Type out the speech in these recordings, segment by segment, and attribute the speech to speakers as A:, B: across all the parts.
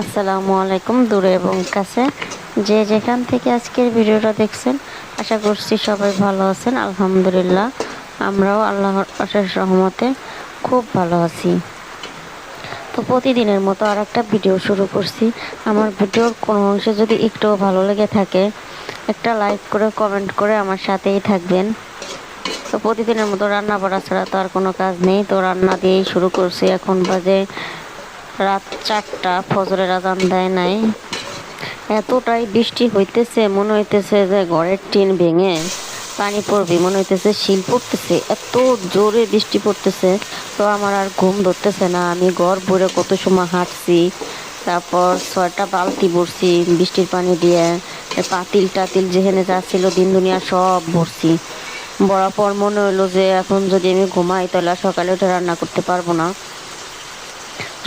A: আসসালামু আলাইকুম, দূরে এবং কাছে। যে যেখান থেকে আজকের ভিডিওটা দেখছেন, আশা করছি সবাই ভালো আছেন। আলহামদুলিল্লাহ, আমরাও আল্লাহর অশেষ রহমতে খুব ভালো আছি। তো প্রতিদিনের মতো আর একটা ভিডিও শুরু করছি। আমার ভিডিওর কোনো অংশে যদি একটুও ভালো লেগে থাকে, একটা লাইক করে, কমেন্ট করে আমার সাথেই থাকবেন। তো প্রতিদিনের মতো রান্না বাড়া ছাড়া তো আর কোনো কাজ নেই। তো রান্না দিয়েই শুরু করছি। এখন বাজে রাত চারটা, ফজরের আজান দেয় নাই। এতটাই বৃষ্টি হইতেছে, মনে হইতেছে যে ঘরের টিন ভেঙে পানি পড়বে, মনে হইতেছে শিল পড়তেছে, এত জোরে বৃষ্টি পড়তেছে। তো আমার আর ঘুম ধরতেছে না, আমি ঘর ভরে কত সময় হাঁটছি, তারপর ছয়টা বালতি ভরছি বৃষ্টির পানি দিয়ে পাতিল টাতিল যেখানে যা ছিল দিন দুনিয়া সব ভরছি। বড়ার পর মনে হইল যে এখন যদি আমি ঘুমাই, তাহলে সকালে উঠে রান্না করতে পারব না।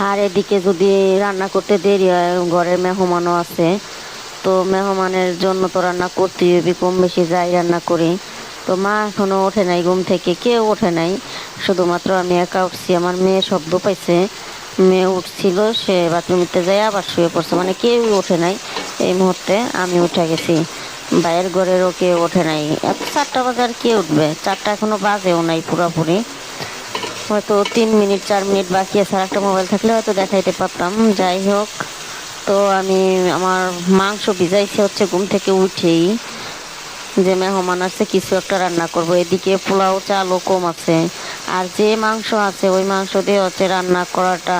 A: আর এদিকে যদি রান্না করতে দেরি হয় ঘরে মেহমানও আছে। তো মেহমানের জন্য তো রান্না করতে হবে, কম বেশি যাই রান্না করি। তো মা এখনও ওঠে নাই ঘুম থেকে, কেউ ওঠে নাই। শুধুমাত্র আমি একা উঠছি, আমার মেয়ে শব্দ পাইছে। মেয়ে উঠছিল, সে বাথরুমিতে যাই আবার শুয়ে পড়ছে মানে কেউ ওঠে নাই। এই মুহূর্তে আমি উঠে গেছি। বাইরের ঘরেরও কেউ ওঠে নাই। এত চারটা বাজে আর কে উঠবে? চারটা এখনও বাজেও নাই পুরোপুরি। হয়তো তিন মিনিট, চার মিনিট বাকি আছে, আর একটা মোবাইল থাকলে হয়তো দেখাইতে পারতাম। যাই হোক, তো আমি আমার মাংস ভিজাইছে হচ্ছে ঘুম থেকে উঠেই। যে মেহমান আছে, কিছু একটা রান্না করব। এদিকে পোলাও, চালও কম আছে। আর যে মাংস আছে, ওই মাংস দিয়ে হচ্ছে রান্না করাটা।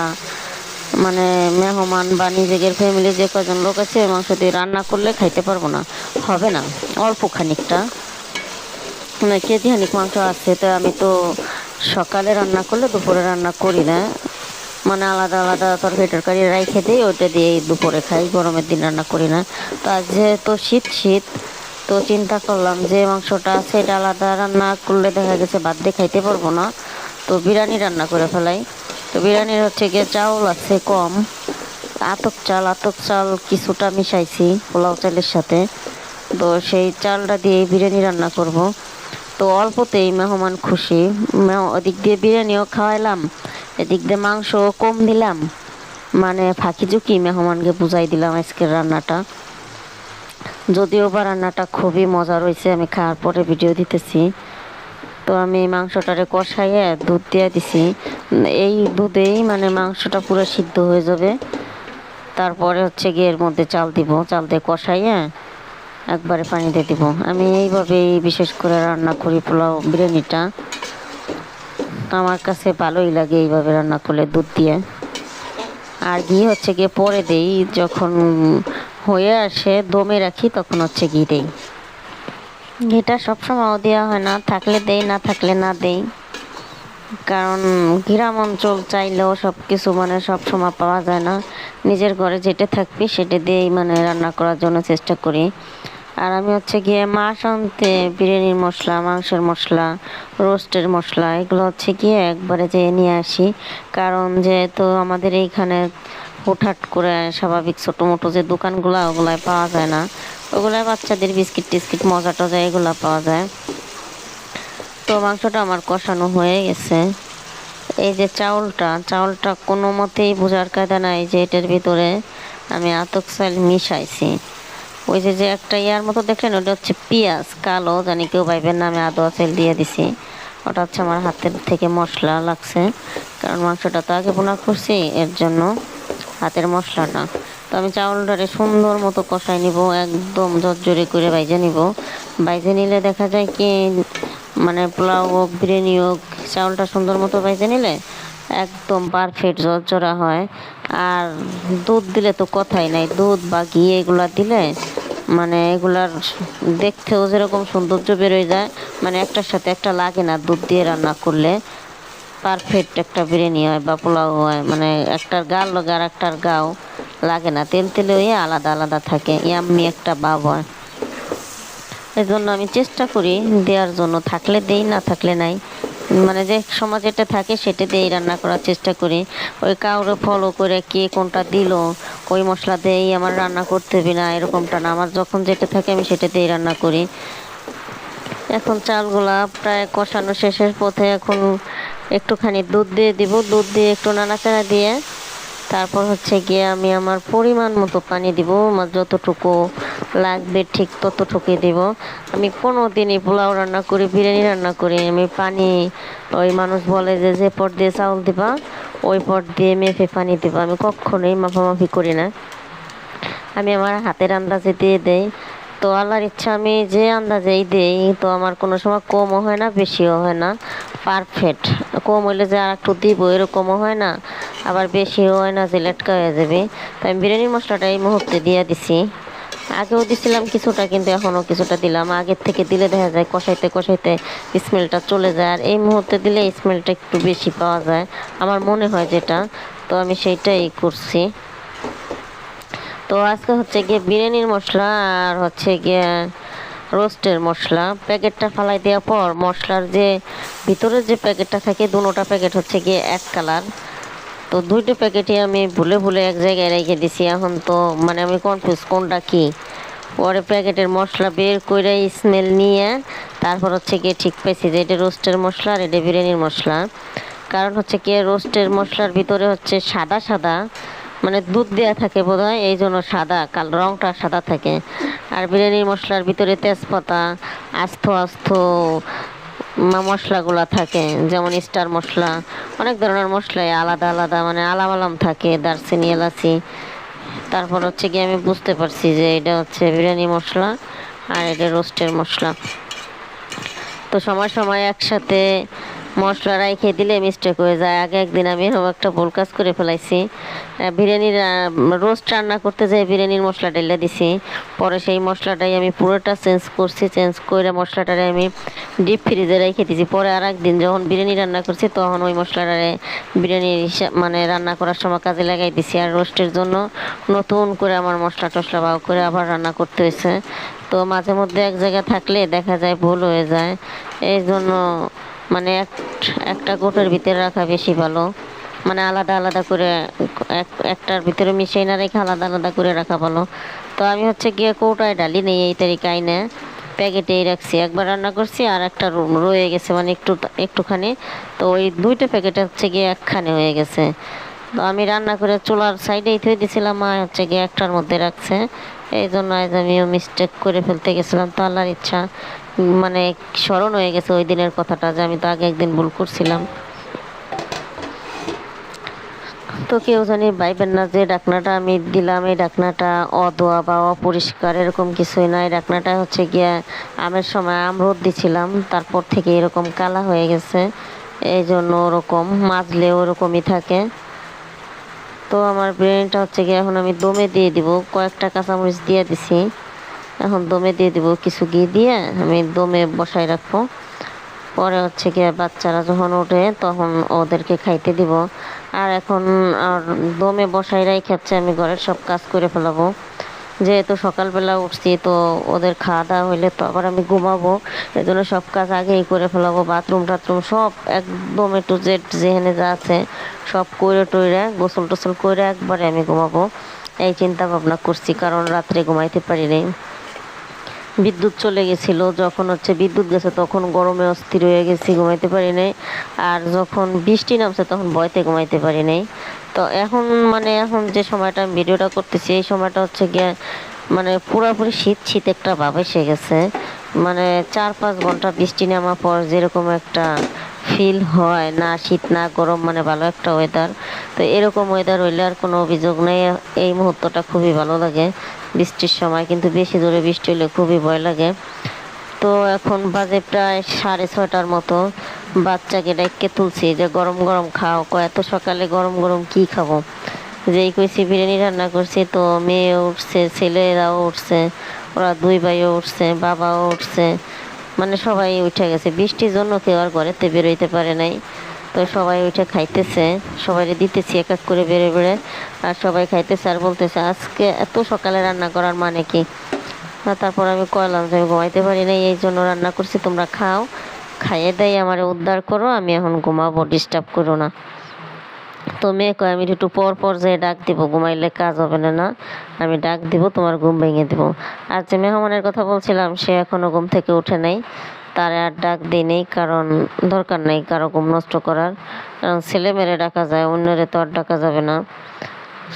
A: মানে মেহমান বা নিজেদের ফ্যামিলি যে কজন লোক আছে, ওই মাংস দিয়ে রান্না করলে খাইতে পারব না। হবে না, অল্প খানিকটা। মানে কেজি খানিক মাংস আছে, তো আমি তো সকালে রান্না করলে দুপুরে রান্না করি না। মানে আলাদা আলাদা তরকারি টরকারি রাইখে দিই, ওইটা দিয়ে দুপুরে খাই, গরমের দিন রান্না করি না। তো আজ যেহেতু শীত শীত, তো চিন্তা করলাম যে মাংসটা আছে, এটা আলাদা রান্না করলে দেখা গেছে বাদ দিয়ে খাইতে পারব না। তো বিরিয়ানি রান্না করে ফেলাই। তো বিরিয়ানির হচ্ছে গিয়ে চাউল আছে কম। আতক চাল আতক চাল কিছুটা মিশাইছি পোলাও চালের সাথে। তো সেই চালটা দিয়ে বিরিয়ানি রান্না করব। তো অল্পতেই মেহমান খুশি। ওদিক দিয়ে বিরিয়ানিও খাওয়াইলাম, এদিক দিয়ে মাংস কম দিলাম। মানে ফাঁকি ঝুঁকি মেহমানকে বুঝাই দিলাম আজকের রান্নাটা। যদিও বা রান্নাটা খুবই মজা হয়েছে আমি খাওয়ার পরে ভিডিও দিতেছি। তো আমি মাংসটারে কষাইয়ে দুধ দিয়ে দিছি। এই দুধেই মানে মাংসটা পুরো সিদ্ধ হয়ে যাবে। তারপরে হচ্ছে গিয়ে এর মধ্যে চাল দিব। চাল দিয়ে কষাইয়ে একবারে পানি দিয়ে দিব। আমি এইভাবেই বিশেষ করে রান্না করি পোলাও, বিরিয়ানিটা। আমার কাছে ভালোই লাগে এইভাবে রান্না করলে দুধ দিয়ে। আর ঘি হচ্ছে গিয়ে পরে দেই, যখন হয়ে আসে দমে রাখি, তখন হচ্ছে ঘি দেই। ঘিটা সবসময় দেওয়া হয় না, থাকলে দেই, না থাকলে না দেই। কারণ গ্রাম অঞ্চল চাইলেও সব কিছু মানে সব সময় পাওয়া যায় না। নিজের ঘরে যেটা থাকবি সেটা দিয়েই মানে রান্না করার জন্য চেষ্টা করি। আর আমি হচ্ছে গিয়ে মাছ আনতে বিরিয়ানির মশলা, মাংসের মশলা, রোস্টের মশলা, এগুলো হচ্ছে গিয়ে একবারে যেয়ে নিয়ে আসি। কারণ যেহেতু আমাদের এইখানে হুটহাট করে স্বাভাবিক ছোটো মোটো যে দোকানগুলো, ওগুলায় পাওয়া যায় না। ওগুলায় বাচ্চাদের বিস্কিট টিস্কিট, মজা টজা এগুলো পাওয়া যায়। তো মাংসটা আমার কষানো হয়ে গেছে। এই যে চাউলটা চাউলটা কোনো মতেই বোঝার কায়দা নাই যে এটার ভিতরে আমি আতক চাল মিশাইছি। ওই যে যে একটা ইয়ার মতো দেখলেন, ওটা হচ্ছে পেঁয়াজ, কালো, জানি কেউ পাইবেন নামে আদো তেল দিয়ে দিছি। ওটা হচ্ছে আমার হাতের থেকে মশলা লাগছে, কারণ মাংসটা তো আগে বোনা করছি, এর জন্য হাতের মশলাটা। তো আমি চাউলটারে সুন্দর মতো কষাই নিব, একদম জর্জরে করে বাইজে নিব। বাইজে নিলে দেখা যায় কি মানে পোলাও হোক, বিরিয়ানি হোক, চাউলটা সুন্দর মতো বাইজে নিলে একদম পারফেক্ট জর্জরা হয়। আর দুধ দিলে তো কথাই নাই, দুধ বা ঘি এগুলা দিলে মানে এগুলার দেখতেও যেরকম সৌন্দর্য বেরোয় যায় মানে একটার সাথে একটা লাগে না দুধ দিয়ে রান্না করলে। পারফেক্ট একটা বিরিয়ানি হয় বা পোলাও হয় মানে একটার গাল লগে আর একটার গাও লাগে না। তেল তেলে হয়ে আলাদা আলাদা থাকে, ইয়াম্মি একটা ভাব হয়। এই জন্য আমি চেষ্টা করি দেওয়ার জন্য, থাকলে দেই না, থাকলে নাই। মানে যে সমাজ যেটা থাকে, সেটা দিয়েই রান্না করার চেষ্টা করি। ওই কাউরে ফলো করে কে কোনটা দিল ওই মশলা দিয়েই আমার রান্না করতে হবে না, এরকমটা না। আমার যখন যেটা থাকে, আমি সেটা দিয়েই রান্না করি। এখন চালগুলা প্রায় কষানো শেষের পথে এখন একটুখানি দুধ দিয়ে দিব। দুধ দিয়ে একটু নাড়াচাড়া দিয়ে তারপর হচ্ছে গিয়ে আমি আমার পরিমাণ মতো পানি দিব, আমার যতটুকু লাগবে, ঠিক তত ততটুকুই দিব। আমি কোনো দিনই পোলাও রান্না করি, বিরিয়ানি রান্না করি। আমি পানি, ওই মানুষ বলে যে যে পট দিয়ে চাউল দিবা, ওই পট দিয়ে মেপে পানি দিবা। আমি কখনোই মাপামাপি করি না। আমি আমার হাতের আন্দাজে দিয়ে দেই। তো আল্লাহর ইচ্ছা, আমি যে আন্দাজেই দেই, তো আমার কোনো সময় কমও হয় না, বেশিও হয় না। পারফেক্ট কম হইলে যে আর একটু দিব, এরকমও হয় না। আবার বেশিও হয় না, যে লেটকা হয়ে যাবে। তো আমি বিরিয়ানি মশলাটা এই মুহূর্তে দিয়ে দিছি। আগেও দিছিলাম কিছুটা, কিন্তু এখনও কিছুটা দিলাম। আগের থেকে দিলে দেখা যায় কষাইতে কষাইতে স্মেলটা চলে যায়। আর এই মুহূর্তে দিলে স্মেলটা একটু বেশি পাওয়া যায়। আমার মনে হয় যেটা, তো আমি সেইটাই করছি। তো আজকে হচ্ছে গিয়ে বিরিয়ানির মশলা আর হচ্ছে গিয়ে রোস্টের মশলা। প্যাকেটটা ফালাই দেওয়ার পর মশলার যে ভিতরে যে প্যাকেটটা থাকে দুটোটা প্যাকেট হচ্ছে গিয়ে এক কালার তো দুইটা প্যাকেটই আমি ভুলে ভুলে এক জায়গায় রেখে দিছি। এখন তো মানে আমি কনফিউজ কোনটা কি। পরে প্যাকেটের মশলা বের করে স্মেল নিয়ে তারপর হচ্ছে গিয়ে ঠিক পেয়েছি যে এটা রোস্টের মশলা আর এটা বিরিয়ানির মশলা। কারণ হচ্ছে কি রোস্টের মশলার ভিতরে হচ্ছে সাদা সাদা মানে দুধ দেওয়া থাকে বোধ হয় এই জন্য সাদা, কাল রঙটা সাদা থাকে। আর বিরিয়ানির মশলার ভিতরে তেজপাতা, আস্ত আস্ত মশলাগুলো থাকে, যেমন স্টার মশলা, অনেক ধরনের মশলাই আলাদা আলাদা মানে আলাম আলাম থাকে, দারচিনি, এলাচি। তারপর হচ্ছে কি আমি বুঝতে পারছি যে এটা হচ্ছে বিরিয়ানি মশলা আর এটা রোস্টের মশলা। তো সময় সময় একসাথে মশলা রাইখে দিলে মিস্টেক হয়ে যায়। আগে একদিন আমি এরকম একটা ভুল কাজ করে ফেলাইছি। বিরিয়ানির রোস্ট রান্না করতে যাই বিরিয়ানির মশলা ঢেলে দিছি। পরে সেই মশলাটাই আমি পুরোটা চেঞ্জ করছি চেঞ্জ করে মশলাটারে আমি ডিপ ফ্রিজে রেখে দিয়েছি পরে আর একদিন যখন বিরিয়ানি রান্না করছি, তখন ওই মশলাটারে বিরিয়ানির মানে রান্না করার সময় কাজে লাগাই দিছি। আর রোস্টের জন্য নতুন করে আমার মশলা টশলা বাও করে আবার রান্না করতে হয়েছে তো মাঝে মধ্যে এক জায়গায় থাকলে দেখা যায় ভুল হয়ে যায়। এই জন্য মানে এক, একটা কোটের ভিতরে রাখা বেশি ভালো। মানে আলাদা আলাদা করে, এক, একটার ভিতরে মিশিয়ে না রেখে আলাদা আলাদা করে রাখা ভালো। তো আমি হচ্ছে গিয়ে কৌটায় ডালি, নেই এই তারিকায় না প্যাকেটেই রাখছি। একবার রান্না করছি আর একটা রয়ে গেছে মানে একটু, একটুখানি। তো ওই দুইটা প্যাকেট হচ্ছে গিয়ে একখানে হয়ে গেছে। তো আমি রান্না করে চুলার সাইডেই থুয়ে দিয়েছিলাম মা হচ্ছে গিয়ে একটার মধ্যে রাখছে। এই জন্য আজ আমিও মিস্টেক করে ফেলতে গেছিলাম, তো আল্লাহর ইচ্ছা। মানে স্মরণ হয়ে গেছে ওই দিনের কথাটা যে আমি তো আগে একদিন ভুল করছিলাম। তো কেউ জানি ভাইবেন না যে ডাকনাটা আমি দিলাম, এই ডাকনাটা অদোয়া বা অপরিষ্কার এরকম কিছুই না। এই ডাকনাটা হচ্ছে গিয়া আমের সময় আমরোদ দিছিলাম, তারপর থেকে এরকম কালা হয়ে গেছে, এই জন্য ওরকম মাজলে ওরকমই থাকে। তো আমার ব্রেনটা হচ্ছে গিয়ে এখন আমি দমে দিয়ে দিব, কয়েকটা কাঁচামরিচ দিয়ে দিছি। এখন দমে দিয়ে দিব কিছু ঘি দিয়ে, আমি দমে বসাই রাখব। পরে হচ্ছে গিয়ে বাচ্চারা যখন ওঠে, তখন ওদেরকে খাইতে দিব। আর এখন আর দমে বসাই রেখে হচ্ছে আমি ঘরের সব কাজ করে ফেলাবো। যেহেতু সকালবেলা উঠছি, তো ওদের খাওয়া দাওয়া হইলে তো আবার আমি ঘুমাবো। এই জন্য সব কাজ আগেই করে ফেলাবো বাথরুম টাথরুম সব একদম একটু জেড যেখানে যা আছে, সব করে টইরে গোসল টোসল করে একবারে আমি ঘুমাবো। এই চিন্তা ভাবনা করছি, কারণ রাত্রে ঘুমাইতে পারি নাই। বিদ্যুৎ চলে গেছিল, যখন হচ্ছে বিদ্যুৎ গেছে তখন গরমে অস্থির হয়ে গেছি, ঘুমাইতে পারি নাই। আর যখন বৃষ্টি নামছে তখন ভয়তে ঘুমাইতে পারি নাই। তো এখন মানে এখন যে সময়টা আমি ভিডিওটা করতেছি, এই সময়টা হচ্ছে গিয়ে মানে পুরোপুরি শীত শীত একটা ভাব এসে গেছে। মানে চার পাঁচ ঘণ্টা বৃষ্টি নামার পর যেরকম একটা ফিল হয় না, শীত না, গরম মানে ভালো একটা ওয়েদার তো এরকম ওয়েদার হইলে আর কোনো অভিযোগ নেই। এই মুহূর্তটা খুবই ভালো লাগে বৃষ্টির সময়, কিন্তু বেশি জোরে বৃষ্টি হলে খুবই ভয় লাগে। তো এখন বাজে প্রায় সাড়ে ছয়টার মতো। বাচ্চাকে ডেকে তুলছি যে, গরম গরম খাও। এত সকালে গরম গরম কি খাব? যেই কইছি, বিরিয়ানি রান্না করছি। তো মেয়ে উঠছে, ছেলেরাও উঠছে, ওরা দুই ভাইও উঠছে, বাবাও উঠছে। মানে সবাই উঠে গেছে। বৃষ্টির জন্য কেউ আর ঘরেতে বেরোইতে পারে নাই। তো সবাই উঠে খাইতেছে। সবাই দিতেছি এক এক করে বেড়ে বেড়ে। আর সবাই খাইতেছে আর বলতেছে, আজকে এত সকালে রান্না করার মানে কি? তারপর আমি কইলাম যে, আমি ঘুমাইতে পারি নাই, এই জন্য রান্না করছি, তোমরা খাও। খাইয়ে দেয় আমার উদ্ধার করো, আমি এখন ঘুমাবো ডিস্টার্ব করো না। তো মেয়ে কয়, আমি একটু পর পর যেয়ে ডাক দিব, ঘুমাইলে কাজ হবে না না? আমি ডাক দিব, তোমার ঘুম ভেঙে দিব। আর যে মেহমানের কথা বলছিলাম, সে এখনও ঘুম থেকে উঠে নাই। তার আর ডাক দিই নেই, কারণ দরকার নেই কারও ঘুম নষ্ট করার। কারণ ছেলে মেরে ডাকা যায়, অন্যরে তো আর ডাকা যাবে না।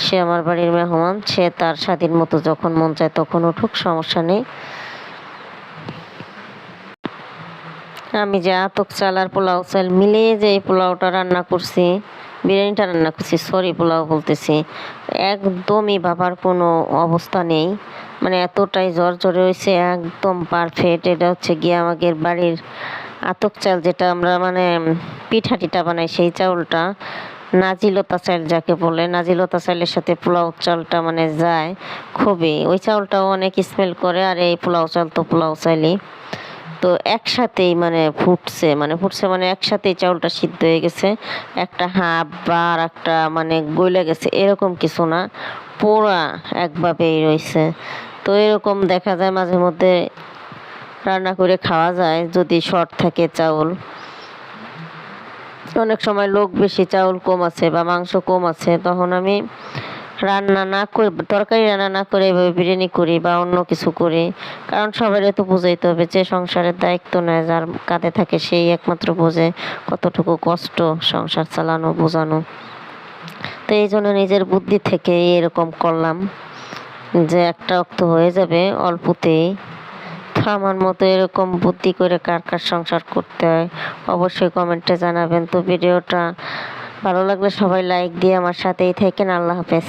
A: সে আমার বাড়ির মেহমান, সে তার স্বাধীন মতো যখন মন চায় তখন উঠুক, সমস্যা নেই। আমি যে আতক চাল আর পোলাও চাল মিলিয়ে যে পোলাওটা রান্না করছি বিরিয়ানিটা রান্না করছি সরি পোলাও বলতেছি। একদমই ভাবার কোনো অবস্থা নেই। মানে এতটাই জ্বর জ্বরে হয়েছে, একদম পারফেক্ট এটা হচ্ছে গিয়ে আমাদের বাড়ির আতক চাল যেটা আমরা মানে পিঠা টিঠা বানাই, সেই চাউলটা। নাজিলতা চাল যাকে বলে, নাজিলতা চালের সাথে পোলাও চালটা মানে যায় খুবই। ওই চাউলটাও অনেক স্মেল করে, আর এই পোলাও চাল তো পোলাও চালই। তো একসাথেই মানে ফুটছে মানে ফুটছে মানে একসাথেই চাউলটা সিদ্ধ হয়ে গেছে। একটা হাফ বা আর একটা মানে গলে গেছে, এরকম কিছু না, পোড়া একভাবেই রয়েছে। তো এরকম দেখা যায় মাঝে মধ্যে রান্না করে খাওয়া যায়, যদি শর্ট থাকে চাউল। অনেক সময় লোক বেশি চাউল কম আছে বা মাংস কম আছে, তখন আমি রান্না না করে, তরকারি রান্না না করে এভাবে বিরিয়ানি করি বা অন্য কিছু করি। কারণ সবারই তো বুঝাইতে হবে যে সংসারের দায়িত্ব নেয়, যার কাঁধে থাকে সেই একমাত্র বোঝে কতটুকু কষ্ট সংসার চালানো, বোঝানো। তো এই জন্য নিজের বুদ্ধি থেকে এরকম করলাম যে একটা অক্ত হয়ে যাবে অল্পতেই। তো আমার মতো এরকম বুদ্ধি করে কার কার সংসার করতে হয়, অবশ্যই কমেন্টে জানাবেন। তো ভিডিওটা ভালো লাগলে সবাই লাইক দিয়ে আমার সাথেই থাকেন। আল্লাহ হাফেজ।